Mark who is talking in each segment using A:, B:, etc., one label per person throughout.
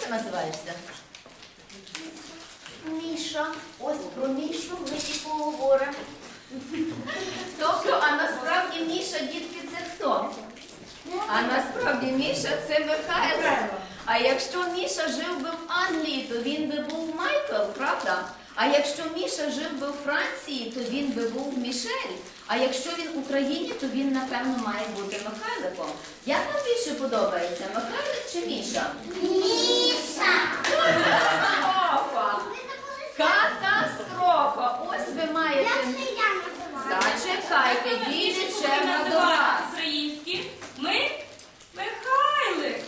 A: ти називаєшся? Міша. Ось про Мішу ми і поговоримо. Тобто, а насправді Міша, дітки, це хто? А насправді Міша це Михайло. А якщо Міша жив би в Англії, то він би був Майкл, правда? А якщо Міша жив би у Франції, то він би був Мішель. А якщо він в Україні, то він, напевно, має бути Михайликом. Як вам більше подобається, Михайлик чи Міша? Катастрофа! Катастрофа! Ось ви маєте. Діти черга до вас.
B: українські. Ми Михайлик.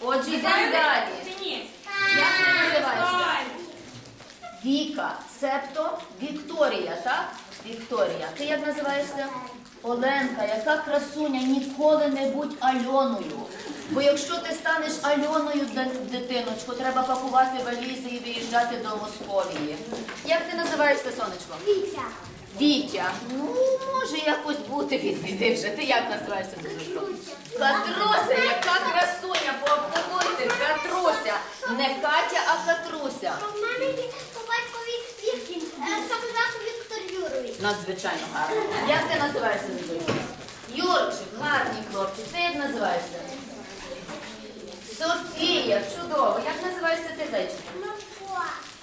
A: Отже, йдемо далі.
B: Чи ні?
A: Як ти називаєшся?
B: Михайлик.
A: Віка, себто Вікторія, так? Вікторія. Ти як називаєшся? Оленка, яка красуня, ніколи не будь Альоною. Бо якщо ти станеш Альоною, д- дитиночко, треба пакувати валізи і виїжджати до Московії. Як ти називаєшся, сонечко? Вітя. Ну, може якось бути від біди вже. Ти як називаєшся, дочко? Катруся, яка красуня, поаплодуйте, Катруся. Не Катя, а Катруся.
C: У мене є по батькові Віктор, Юрович.
A: Надзвичайно гарно. Як ти називаєшся, дочко? Юрчик, гарний хлопчик. Ти як називаєшся? Софія, чудово. Як називаєшся ти, зайчик?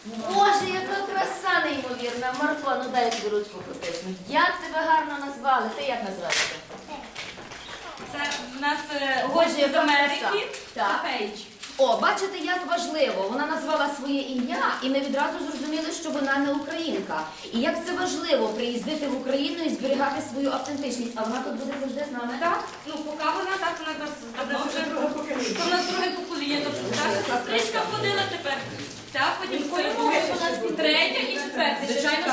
A: Боже, яка краса неймовірна. Марко, ну дай тобі ручку потисну. Як тебе гарно назвали? Ти як називаєшся?
B: Це в нас е, гості з Америки.
A: Так.
B: Пейдж.
A: О, бачите, як важливо. Вона назвала своє ім'я, і ми відразу зрозуміли, що вона не українка. І як це важливо приїздити в Україну і зберігати свою автентичність. А вона тут буде завжди з нами, так?
B: Ну, поки вона так, вона нас давно вже то в нас друге покоління. Тобто старша сестричка ходила тепер. Ця потім. Perfect. The China